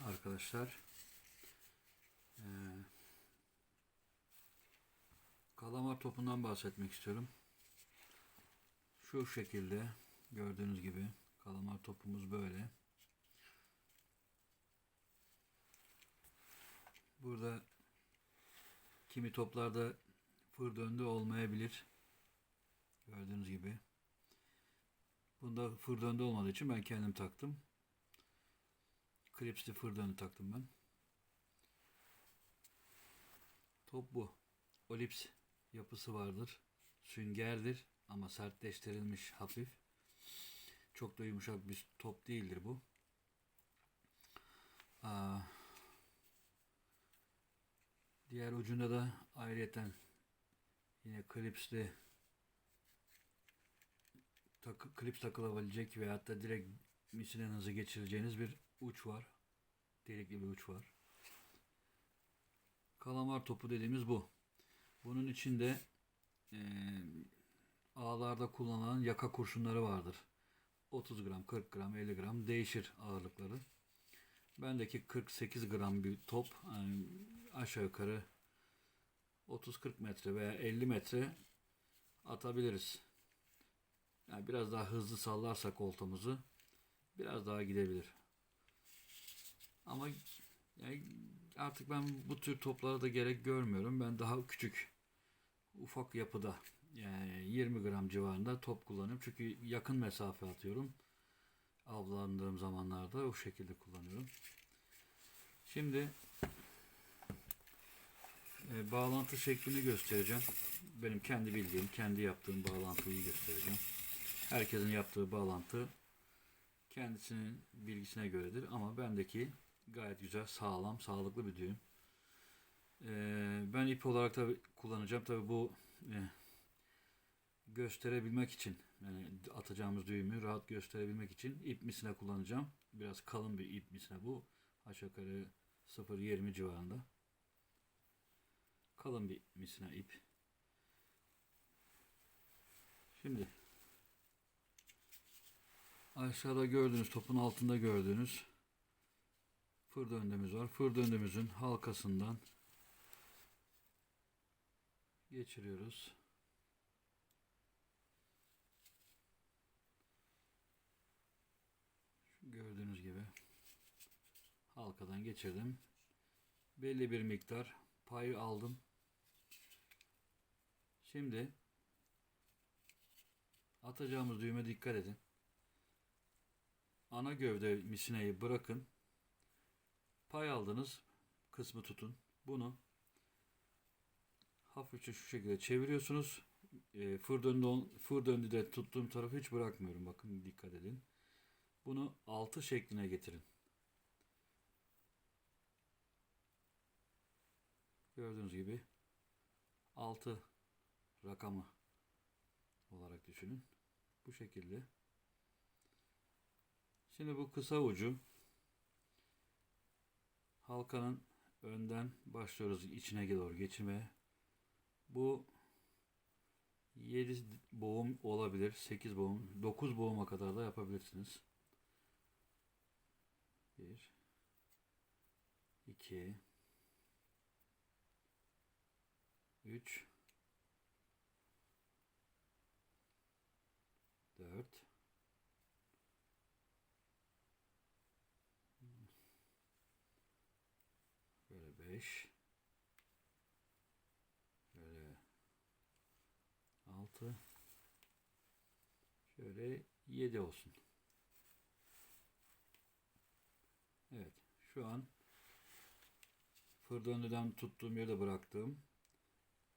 arkadaşlar. Ee, kalamar topundan bahsetmek istiyorum. Şu şekilde gördüğünüz gibi kalamar topumuz böyle. Burada kimi toplarda fır döndü olmayabilir. Gördüğünüz gibi. Bunda fır döndü olmadığı için ben kendim taktım. Klipsli fır döndü taktım ben. Top bu. Olips yapısı vardır. Süngerdir ama sertleştirilmiş hafif. Çok da yumuşak bir top değildir bu. Aa, diğer ucunda da ayrıyeten yine klipsli takı, klips takılabilecek veyahut da direkt misinanızı geçireceğiniz bir uç var. Delikli bir uç var. Kalamar topu dediğimiz bu. Bunun içinde eee ağlarda kullanılan yaka kurşunları vardır. 30 gram, 40 gram, 50 gram değişir ağırlıkları. Bendeki 48 gram bir top yani aşağı yukarı 30-40 metre veya 50 metre atabiliriz. Yani biraz daha hızlı sallarsak oltamızı biraz daha gidebilir. Ama yani artık ben bu tür toplara da gerek görmüyorum. Ben daha küçük ufak yapıda yani 20 gram civarında top kullanıyorum. Çünkü yakın mesafe atıyorum. Avlandığım zamanlarda o şekilde kullanıyorum. Şimdi e, bağlantı şeklini göstereceğim. Benim kendi bildiğim, kendi yaptığım bağlantıyı göstereceğim. Herkesin yaptığı bağlantı kendisinin bilgisine göredir ama bendeki gayet güzel, sağlam, sağlıklı bir düğüm. Ee, ben ip olarak da kullanacağım. Tabi bu e, gösterebilmek için yani atacağımız düğümü rahat gösterebilmek için ip misine kullanacağım. Biraz kalın bir ip misine bu. Aşağı yukarı 0.20 civarında. Kalın bir misine ip. Şimdi aşağıda gördüğünüz topun altında gördüğünüz fır döndüğümüz var. Fır döndüğümüzün halkasından geçiriyoruz. Gördüğünüz gibi halkadan geçirdim. Belli bir miktar pay aldım. Şimdi atacağımız düğüme dikkat edin. Ana gövde misineyi bırakın. Pay aldınız kısmı tutun. Bunu hafifçe şu şekilde çeviriyorsunuz. E, fır, döndü, fır döndü de tuttuğum tarafı hiç bırakmıyorum. Bakın dikkat edin. Bunu altı şekline getirin. Gördüğünüz gibi 6 rakamı olarak düşünün. Bu şekilde. Şimdi bu kısa ucu halkanın önden başlıyoruz içine doğru geçirmeye. Bu 7 boğum olabilir, 8 boğum, 9 boğuma kadar da yapabilirsiniz. 1 2 3 4 Böyle 5 Böyle 6 Şöyle 7 olsun. Evet. Şu an fır döndüden tuttuğum yerde bıraktığım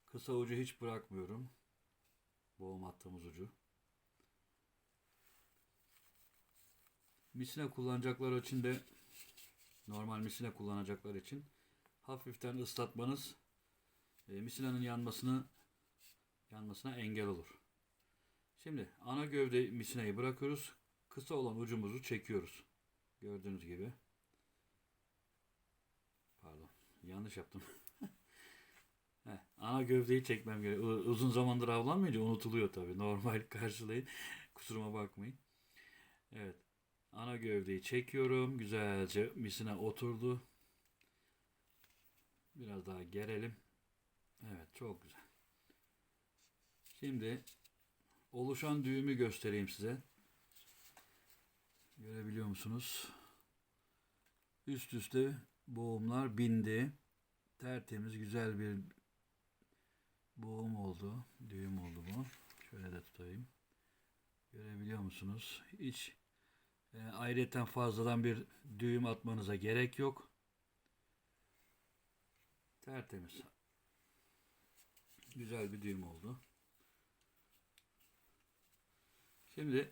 kısa ucu hiç bırakmıyorum. Boğum attığımız ucu. Misine kullanacaklar için de normal misine kullanacaklar için hafiften ıslatmanız e, misinenin yanmasını yanmasına engel olur. Şimdi ana gövde misineyi bırakıyoruz. Kısa olan ucumuzu çekiyoruz. Gördüğünüz gibi. Pardon. Yanlış yaptım. Heh, ana gövdeyi çekmem gerekiyor. Uzun zamandır avlanmayınca unutuluyor tabii. Normal karşılayın. Kusuruma bakmayın. Evet. Ana gövdeyi çekiyorum. Güzelce misine oturdu. Biraz daha gerelim. Evet çok güzel. Şimdi oluşan düğümü göstereyim size. Görebiliyor musunuz? Üst üste boğumlar bindi. Tertemiz güzel bir boğum oldu. Düğüm oldu bu. Şöyle de tutayım. Görebiliyor musunuz? Hiç e, ayrıyeten fazladan bir düğüm atmanıza gerek yok. Tertemiz. Güzel bir düğüm oldu. Şimdi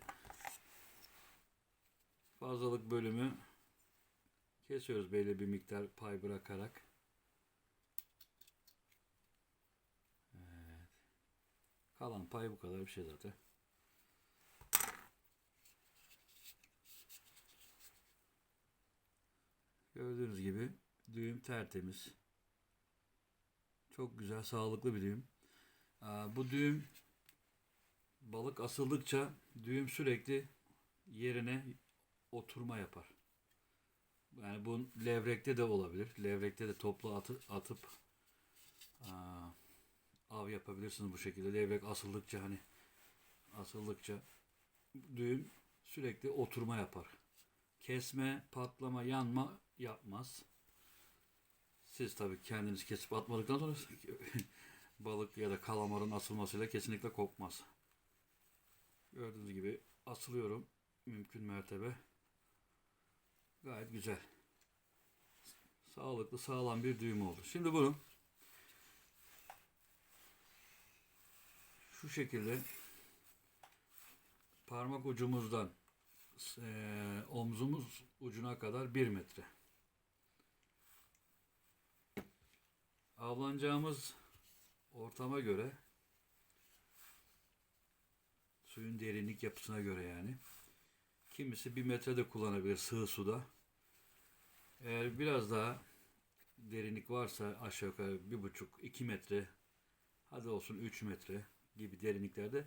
fazlalık bölümü kesiyoruz belli bir miktar pay bırakarak. Evet. Kalan pay bu kadar bir şey zaten. Gördüğünüz gibi düğüm tertemiz. Çok güzel, sağlıklı bir düğüm. Bu düğüm balık asıldıkça düğüm sürekli yerine oturma yapar. Yani bu levrekte de olabilir. Levrekte de toplu atı, atıp av yapabilirsiniz bu şekilde. Levrek asıldıkça hani asıldıkça düğüm sürekli oturma yapar. Kesme, patlama, yanma yapmaz. Siz tabii kendiniz kesip atmadıktan sonra balık ya da kalamarın asılmasıyla kesinlikle kopmaz. Gördüğünüz gibi asılıyorum mümkün mertebe. Gayet güzel. Sağlıklı, sağlam bir düğüm oldu. Şimdi bunu şu şekilde parmak ucumuzdan eee, omzumuz ucuna kadar 1 metre. Avlanacağımız ortama göre suyun derinlik yapısına göre yani. Kimisi bir metre de kullanabilir sığ suda. Eğer biraz daha derinlik varsa aşağı yukarı bir buçuk iki metre hadi olsun 3 metre gibi derinliklerde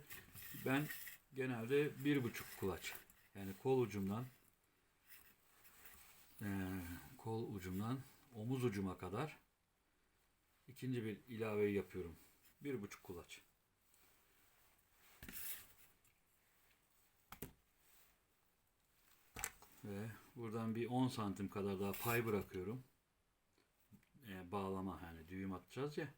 ben genelde bir buçuk kulaç yani kol ucumdan kol ucumdan omuz ucuma kadar ikinci bir ilaveyi yapıyorum. Bir buçuk kulaç. Ve buradan bir 10 santim kadar daha pay bırakıyorum. Ee, bağlama yani düğüm atacağız ya.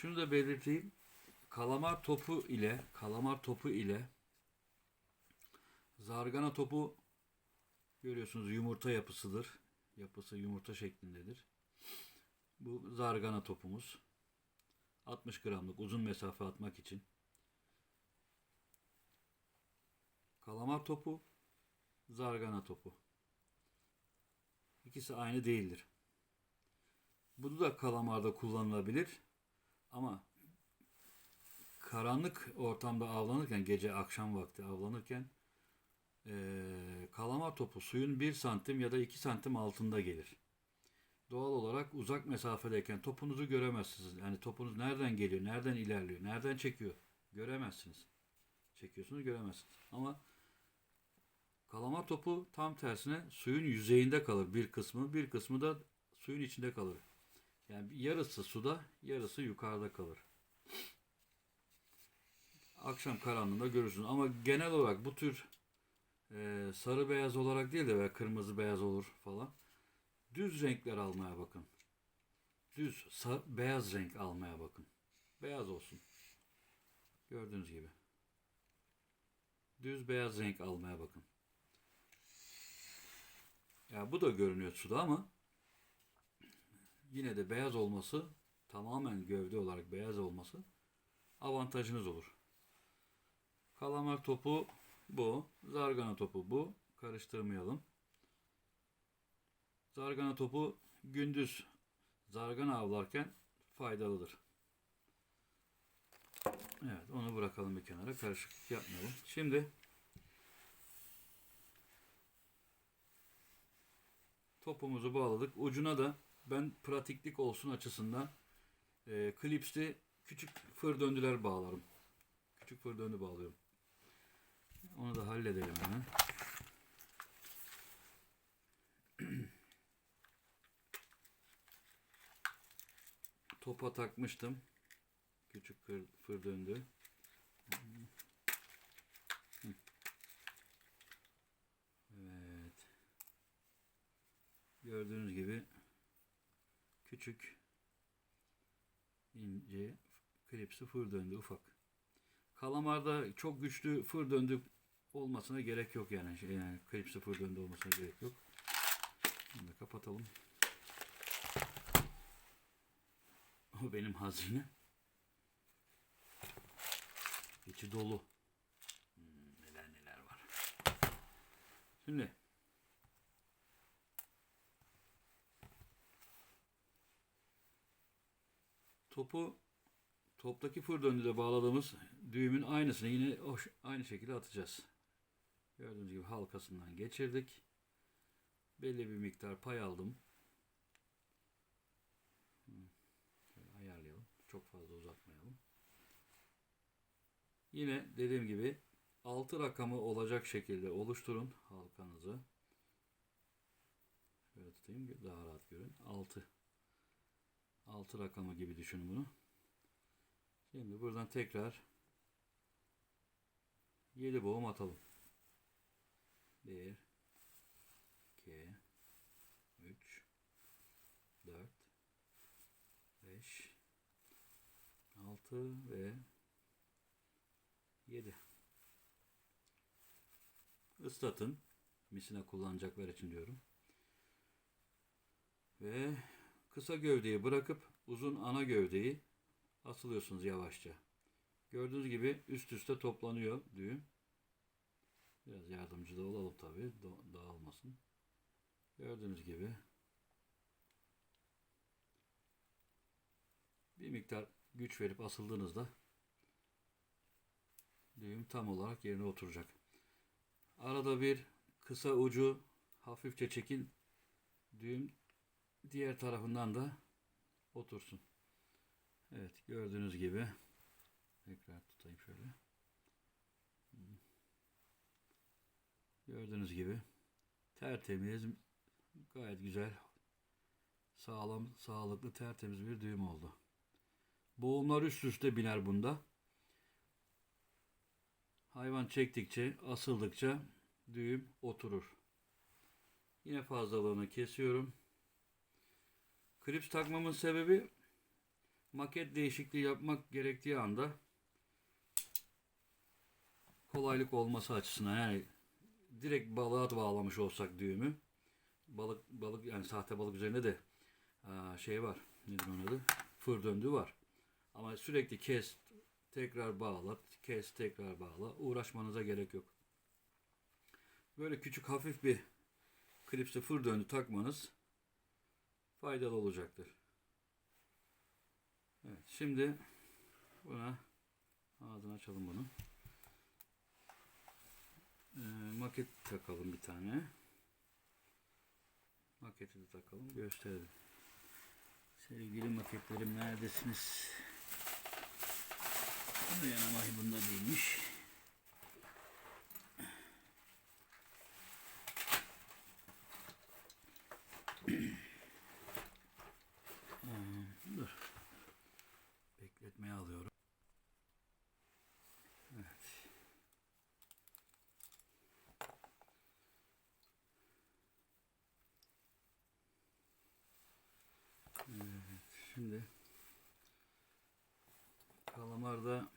Şunu da belirteyim. Kalamar topu ile kalamar topu ile zargana topu görüyorsunuz yumurta yapısıdır. Yapısı yumurta şeklindedir. Bu zargana topumuz. 60 gramlık uzun mesafe atmak için. Kalamar topu, zargana topu. İkisi aynı değildir. Bu da kalamarda kullanılabilir. Ama karanlık ortamda avlanırken, gece akşam vakti avlanırken eee, kalamar topu suyun 1 santim ya da 2 santim altında gelir doğal olarak uzak mesafedeyken topunuzu göremezsiniz. Yani topunuz nereden geliyor, nereden ilerliyor, nereden çekiyor göremezsiniz. Çekiyorsunuz göremezsiniz. Ama kalamar topu tam tersine suyun yüzeyinde kalır bir kısmı, bir kısmı da suyun içinde kalır. Yani yarısı suda, yarısı yukarıda kalır. Akşam karanlığında görürsünüz. Ama genel olarak bu tür e, sarı beyaz olarak değil de veya kırmızı beyaz olur falan düz renkler almaya bakın. Düz, sa- beyaz renk almaya bakın. Beyaz olsun. Gördüğünüz gibi. Düz beyaz renk almaya bakın. Ya bu da görünüyor suda ama yine de beyaz olması tamamen gövde olarak beyaz olması avantajınız olur. Kalamar topu bu. Zargana topu bu. Karıştırmayalım. Zargana topu gündüz zargana avlarken faydalıdır. Evet onu bırakalım bir kenara. Karışıklık yapmayalım. Şimdi topumuzu bağladık. Ucuna da Ben pratiklik olsun açısından e, klipsli küçük fır döndüler bağlarım. Küçük fır döndü bağlıyorum. Onu da halledelim hemen. Topa takmıştım. Küçük fır, fır döndü. Evet. Gördüğünüz gibi küçük ince klipsi fır döndü ufak. Kalamarda çok güçlü fır döndü olmasına gerek yok yani. Şey, yani klipsi fır döndü olmasına gerek yok. Bunu da kapatalım. O benim hazine. İçi dolu. Hmm, neler neler var. Şimdi topu toptaki fır döndüde bağladığımız düğümün aynısını yine aynı şekilde atacağız. Gördüğünüz gibi halkasından geçirdik. Belli bir miktar pay aldım. Şöyle ayarlayalım. Çok fazla uzatmayalım. Yine dediğim gibi 6 rakamı olacak şekilde oluşturun halkanızı. Şöyle tutayım daha rahat görün. 6 6 rakamı gibi düşünün bunu. Şimdi buradan tekrar 7 boğum atalım. 1 2 3 4 5 6 ve 7 ıslatın misina kullanacaklar için diyorum. Ve kısa gövdeyi bırakıp uzun ana gövdeyi asılıyorsunuz yavaşça. Gördüğünüz gibi üst üste toplanıyor düğüm biraz yardımcı da olalım tabi dağılmasın gördüğünüz gibi bir miktar güç verip asıldığınızda düğüm tam olarak yerine oturacak. Arada bir kısa ucu hafifçe çekin. Düğüm diğer tarafından da otursun. Evet gördüğünüz gibi tekrar tutayım şöyle. Gördüğünüz gibi tertemiz gayet güzel sağlam sağlıklı tertemiz bir düğüm oldu. Boğumlar üst üste biner bunda. Hayvan çektikçe, asıldıkça düğüm oturur. Yine fazlalığını kesiyorum. Klips takmamın sebebi maket değişikliği yapmak gerektiği anda kolaylık olması açısından yani direkt balığa bağlamış olsak düğümü. Balık balık yani sahte balık üzerinde de aa, şey var. Nedir onun adı? Fır döndüğü var. Ama sürekli kes tekrar bağla kes tekrar bağla. Uğraşmanıza gerek yok. Böyle küçük hafif bir klipsi fır döndü takmanız faydalı olacaktır. Evet şimdi buna ağzını açalım bunu ee, maket takalım bir tane. Maketi de takalım gösterelim. Sevgili maketlerim neredesiniz? Dayanamay bunda değilmiş. Ee, Dur. Bekletmeye alıyorum. Evet. Evet, şimdi kalamarda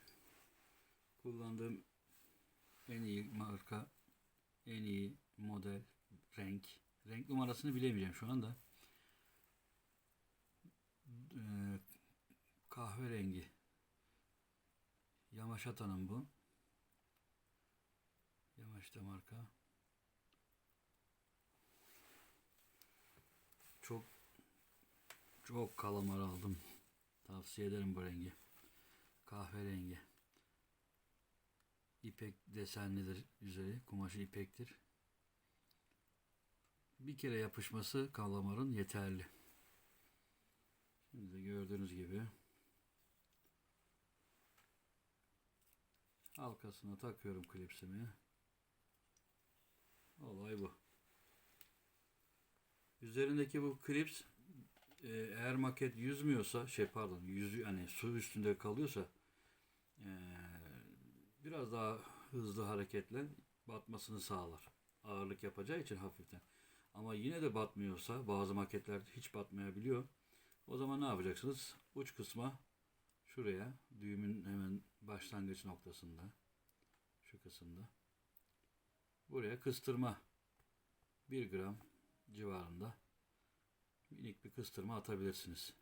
kullandığım en iyi marka, en iyi model, renk. Renk numarasını bilemeyeceğim şu anda. Ee, kahverengi. Yamaşata'nın bu. Yamaşta marka. Çok çok kalamar aldım. Tavsiye ederim bu rengi. Kahverengi. İpek desenlidir üzeri. Kumaşı ipektir. Bir kere yapışması kalamarın yeterli. Şimdi de gördüğünüz gibi halkasına takıyorum klipsimi. Olay bu. Üzerindeki bu klips eğer maket yüzmüyorsa şey pardon yüzü hani su üstünde kalıyorsa e, biraz daha hızlı hareketle batmasını sağlar. Ağırlık yapacağı için hafiften. Ama yine de batmıyorsa bazı maketler hiç batmayabiliyor. O zaman ne yapacaksınız? Uç kısma şuraya düğümün hemen başlangıç noktasında şu kısımda buraya kıstırma 1 gram civarında bir kıstırma atabilirsiniz.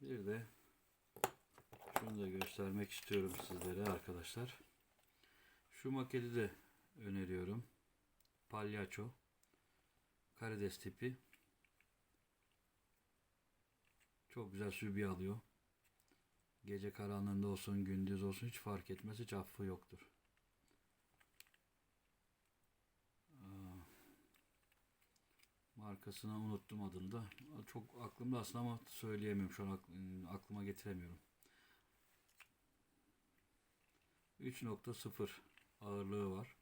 Bir de şunu da göstermek istiyorum sizlere arkadaşlar. Şu maketi de öneriyorum. Palyaço. Karides tipi. Çok güzel sübi alıyor. Gece karanlığında olsun, gündüz olsun hiç fark etmez. Hiç affı yoktur. Markasını unuttum adını da. Çok aklımda aslında ama söyleyemiyorum. Şu an ak- aklıma getiremiyorum. 3.0 ağırlığı var.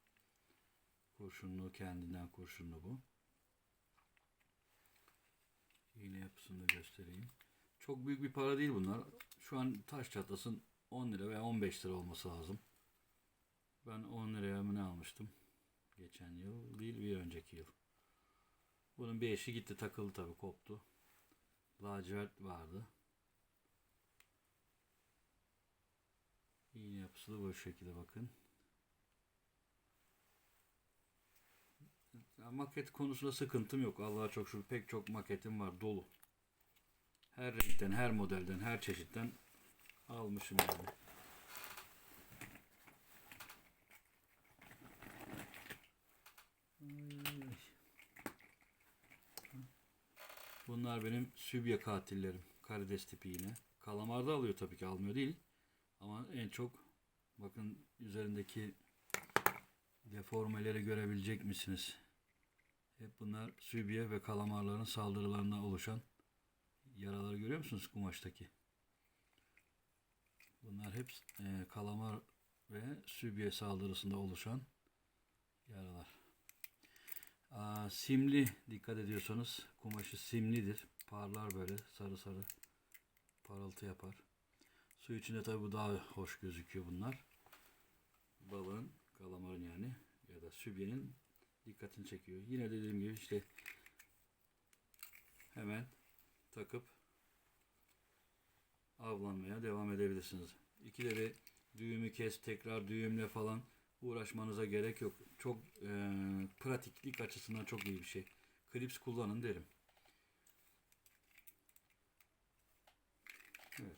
Kurşunlu kendinden kurşunlu bu. İğne yapısını göstereyim. Çok büyük bir para değil bunlar. Şu an taş çatlasın 10 lira veya 15 lira olması lazım. Ben 10 liraya mı ne almıştım? Geçen yıl değil bir önceki yıl. Bunun bir eşi gitti takıldı tabi koptu. Lacivert vardı. İğne yapısı da bu şekilde bakın. Ya maket konusunda sıkıntım yok. Allah'a çok şükür pek çok maketim var dolu. Her renkten, her modelden, her çeşitten almışım yani. Ay. Bunlar benim sübye katillerim. Karides tipi yine. Kalamar da alıyor tabii ki almıyor değil. Ama en çok bakın üzerindeki deformeleri görebilecek misiniz? Hep bunlar sübye ve kalamarların saldırılarından oluşan yaraları görüyor musunuz kumaştaki? Bunlar hep e, kalamar ve sübye saldırısında oluşan yaralar. Aa, simli dikkat ediyorsanız kumaşı simlidir. Parlar böyle sarı sarı parıltı yapar. Su içinde tabi bu daha hoş gözüküyor bunlar. Balığın, kalamarın yani ya da sübyenin dikkatini çekiyor. Yine dediğim gibi işte hemen takıp avlanmaya devam edebilirsiniz. İkide bir düğümü kes, tekrar düğümle falan uğraşmanıza gerek yok. Çok e, pratiklik açısından çok iyi bir şey. Klips kullanın derim. Evet.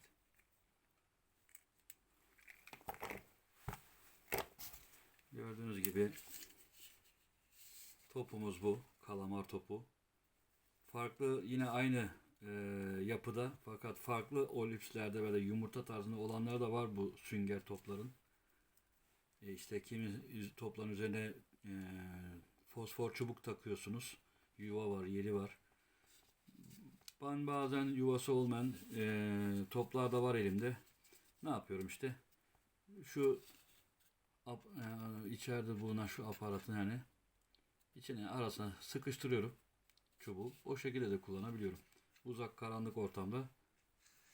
Gördüğünüz gibi topumuz bu. Kalamar topu. Farklı yine aynı e, yapıda fakat farklı olipslerde böyle yumurta tarzında olanları da var bu sünger topların. E işte kimi topların üzerine e, fosfor çubuk takıyorsunuz. Yuva var, yeri var. Ben bazen yuvası olmayan e, toplar da var elimde. Ne yapıyorum işte? Şu ap, e, içeride bulunan şu aparatın yani içine arasına sıkıştırıyorum çubuğu. O şekilde de kullanabiliyorum. Uzak karanlık ortamda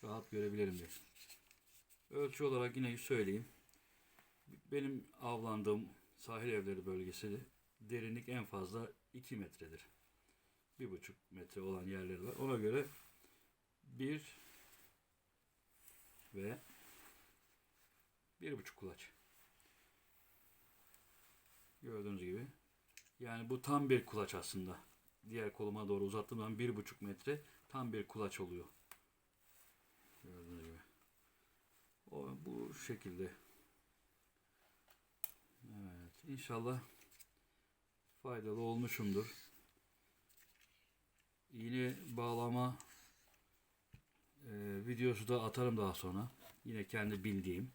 rahat görebilirim diye. Ölçü olarak yine söyleyeyim. Benim avlandığım sahil evleri bölgesi derinlik en fazla 2 metredir. 1,5 metre olan yerleri var. Ona göre 1 ve 1,5 kulaç. Gördüğünüz gibi. Yani bu tam bir kulaç aslında. Diğer koluma doğru uzattığım zaman 1,5 metre tam bir kulaç oluyor. Gördüğünüz gibi. O, bu şekilde. İnşallah faydalı olmuşumdur. İğne bağlama e, videosu da atarım daha sonra. Yine kendi bildiğim,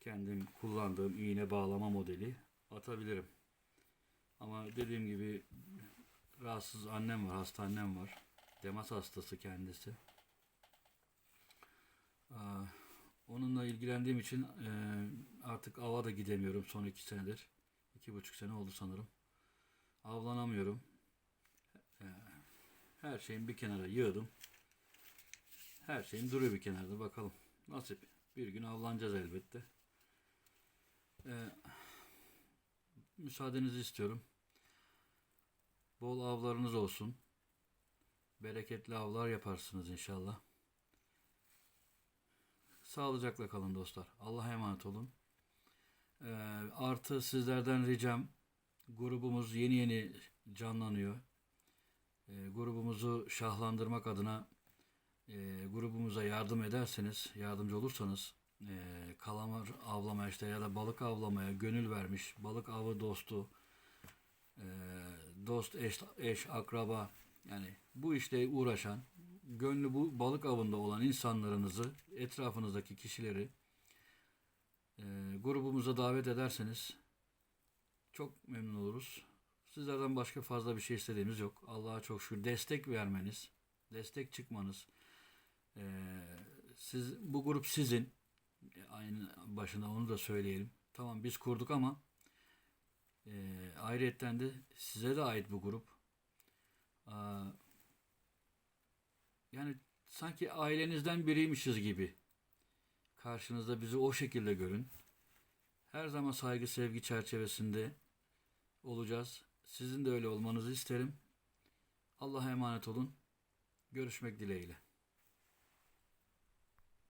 kendim kullandığım iğne bağlama modeli atabilirim. Ama dediğim gibi rahatsız annem var, hasta annem var. Demas hastası kendisi. Aa, onunla ilgilendiğim için e, artık ava da gidemiyorum son iki senedir. İki buçuk sene oldu sanırım. Avlanamıyorum. E, her şeyim bir kenara yığdım. Her şeyim duruyor bir kenarda bakalım. Nasip. Bir gün avlanacağız elbette. E, müsaadenizi istiyorum. Bol avlarınız olsun. Bereketli avlar yaparsınız inşallah. Sağlıcakla kalın dostlar. Allah'a emanet olun. Ee, artı sizlerden ricam grubumuz yeni yeni canlanıyor. Ee, grubumuzu şahlandırmak adına e, grubumuza yardım ederseniz, yardımcı olursanız e, kalamar avlamaya işte ya da balık avlamaya gönül vermiş, balık avı dostu, e, dost, eş, eş, akraba yani bu işte uğraşan, gönlü bu balık avında olan insanlarınızı, etrafınızdaki kişileri e, grubumuza davet ederseniz çok memnun oluruz. Sizlerden başka fazla bir şey istediğimiz yok. Allah'a çok şükür destek vermeniz, destek çıkmanız. e, siz bu grup sizin. E, Aynı başında onu da söyleyelim. Tamam biz kurduk ama e, ayrıyetten de size de ait bu grup. Yani sanki ailenizden biriymişiz gibi. Karşınızda bizi o şekilde görün. Her zaman saygı sevgi çerçevesinde olacağız. Sizin de öyle olmanızı isterim. Allah'a emanet olun. Görüşmek dileğiyle.